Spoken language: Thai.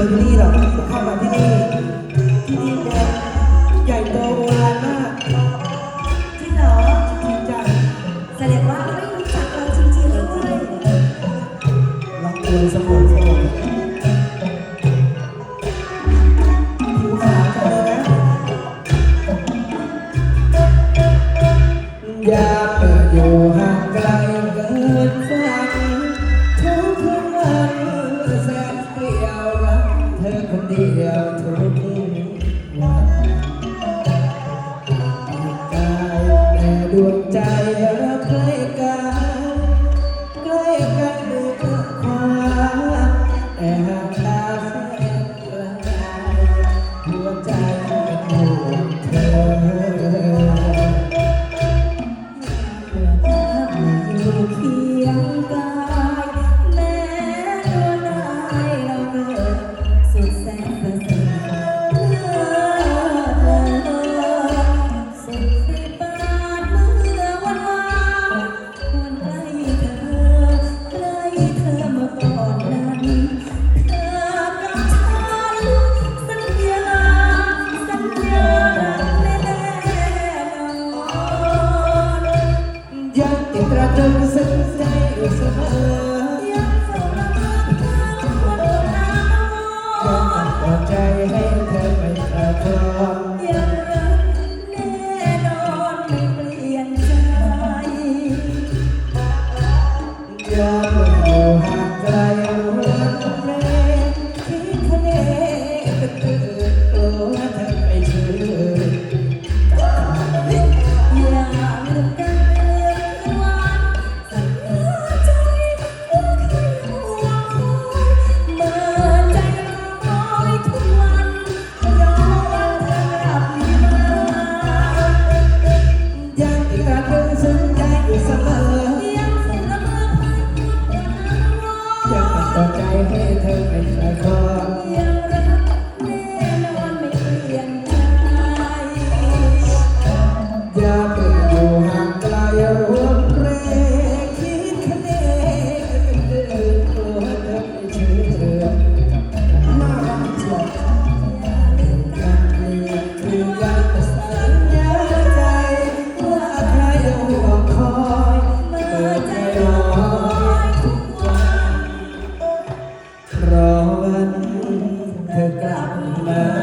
คยที่นี่หรอกผมเข้ามาที่นี่ที่นี่เใหญ่โตโบราณมากจริงเหรอจริงจังแสดงว่าไม่รู้จักเราจริงๆด้วย ลองดูสมุนไพร ยวทุกวันายแต่ดวงใจเราใกล้กันใกล้กัน ให้เธอเป็นแฟน Amen.